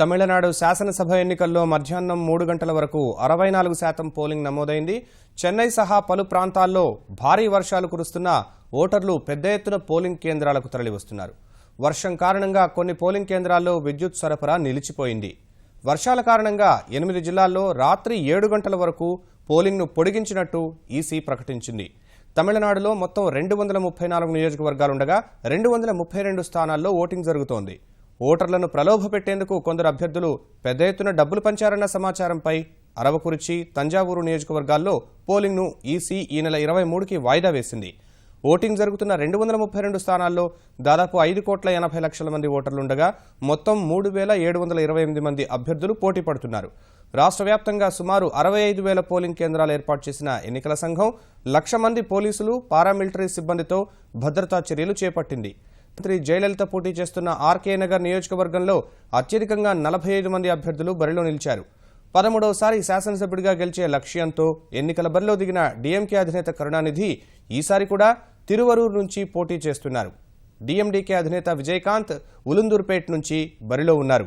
తమిళనాడు శాసనసభ ఎన్నికల్లో మధ్యాహ్నం మూడు గంటల వరకు అరవై నాలుగు శాతం పోలింగ్ నమోదైంది. చెన్నై సహా పలు ప్రాంతాల్లో భారీ వర్షాలు కురుస్తున్నా ఓటర్లు పెద్ద ఎత్తున పోలింగ్ కేంద్రాలకు తరలివస్తున్నారు. వర్షం కారణంగా కొన్ని పోలింగ్ కేంద్రాల్లో విద్యుత్ సరఫరా నిలిచిపోయింది. వర్షాల కారణంగా ఎనిమిది జిల్లాల్లో రాత్రి ఏడు గంటల వరకు పోలింగ్ను పొడిగించినట్టు ఈసీ ప్రకటించింది. తమిళనాడులో మొత్తం రెండు వందల ముప్పై నాలుగు నియోజకవర్గాలుండగా రెండు వందల ముప్పై రెండు స్థానాల్లో ఓటింగ్ జరుగుతోంది. ఓటర్లను ప్రలోభపెట్టేందుకు కొందరు అభ్యర్థులు పెద్ద ఎత్తున డబ్బులు పంచారన్న సమాచారంపై అరవకురిచి తంజావూరు నియోజకవర్గాల్లో పోలింగ్ను ఈసీ ఈ నెల ఇరవై మూడుకి వాయిదా వేసింది. ఓటింగ్ జరుగుతున్న రెండు వందల ముప్పై రెండు స్థానాల్లో దాదాపు ఐదు కోట్ల ఎనభై లక్షల మంది ఓటర్లుండగా మొత్తం మూడు వేల ఏడు వందల ఇరవై ఎనిమిది మంది అభ్యర్థులు పోటీ పడుతున్నారు. రాష్ట్ర వ్యాప్తంగా సుమారు అరవై ఐదు వేల పోలింగ్ కేంద్రాలు ఏర్పాటు చేసిన ఎన్నికల సంఘం లక్ష మంది పోలీసులు పారామిలిటరీ సిబ్బందితో భద్రతా చర్యలు చేపట్టింది. మంత్రి జయలలిత పోటీ చేస్తున్న ఆర్కే నగర్ నియోజకవర్గంలో అత్యధికంగా నలభై ఐదు మంది అభ్యర్థులు బరిలో నిలిచారు. పదమూడవసారి శాసనసభ్యుడిగా గెలిచే లక్ష్యంతో ఎన్నికల బరిలో దిగిన డీఎంకే అధినేత కరుణానిధి ఈసారి కూడా తిరువరూరు నుంచి పోటీ చేస్తున్నారు. డీఎండీకే అధినేత విజయకాంత్ ఉలుందూర్పేట్ నుంచి బరిలో ఉన్నారు.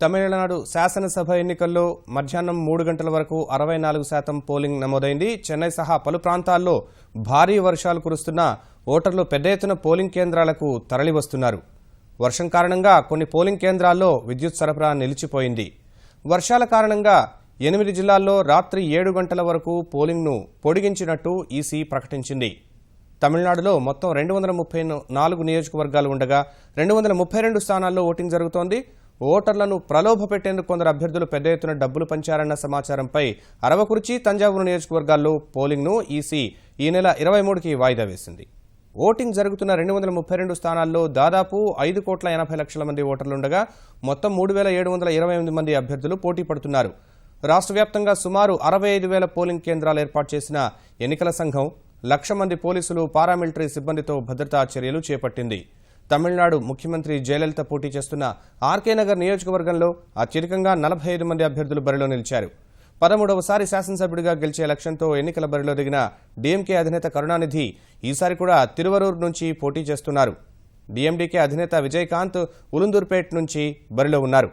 తమిళనాడు శాసనసభ ఎన్నికల్లో మధ్యాహ్నం మూడు గంటల వరకు అరవై నాలుగు శాతం పోలింగ్ నమోదైంది. చెన్నై సహా పలు ప్రాంతాల్లో భారీ వర్షాలు కురుస్తున్న ఓటర్లు పెద్ద ఎత్తున పోలింగ్ కేంద్రాలకు తరలివస్తున్నారు. వర్షం కారణంగా కొన్ని పోలింగ్ కేంద్రాల్లో విద్యుత్ సరఫరా నిలిచిపోయింది. వర్షాల కారణంగా ఎనిమిది జిల్లాల్లో రాత్రి ఏడు గంటల వరకు పోలింగ్ను పొడిగించినట్టు ఈసీ ప్రకటించింది. తమిళనాడులో మొత్తం రెండు వందల ముప్పై నాలుగు నియోజకవర్గాలు ఉండగా రెండు వందల ముప్పై రెండు స్థానాల్లో ఓటింగ్ జరుగుతోంది. ఓటర్లను ప్రలోభ పెట్టేందుకు కొందరు అభ్యర్థులు పెద్ద ఎత్తున డబ్బులు పంచారన్న సమాచారంపై అరవకుర్చి తంజావూరు నియోజకవర్గాల్లో పోలింగ్ను ఈసీ ఈ నెల ఇరవై మూడుకి వాయిదా వేసింది. ఓటింగ్ జరుగుతున్న రెండు వందల ముప్పై రెండు స్థానాల్లో దాదాపు ఐదు కోట్ల ఎనభై లక్షల మంది ఓటర్లుండగా మొత్తం మూడు వేల ఏడు వందల ఇరవై ఎనిమిది మంది అభ్యర్థులు పోటీ పడుతున్నారు. రాష్ట్ర వ్యాప్తంగా సుమారు అరవై ఐదు వేల పోలింగ్ కేంద్రాలు ఏర్పాటు చేసిన ఎన్నికల సంఘం లక్ష మంది పోలీసులు పారామిలిటరీ సిబ్బందితో భద్రతా చర్యలు చేపట్టింది. తమిళనాడు ముఖ్యమంత్రి జయలలిత పోటీ చేస్తున్న ఆర్కే నగర్ నియోజకవర్గంలో అత్యధికంగా నలభై ఐదు మంది అభ్యర్థులు బరిలో నిలిచారు. పదమూడవసారి శాసనసభ్యుడిగా గెలిచే లక్ష్యంతో ఎన్నికల బరిలో దిగిన డీఎంకే అధినేత కరుణానిధి ఈసారి కూడా తిరువరూరు నుంచి పోటీ చేస్తున్నారు. డీఎండీకే అధినేత విజయకాంత్ ఉలుందూర్పేట్ నుంచి బరిలో ఉన్నారు.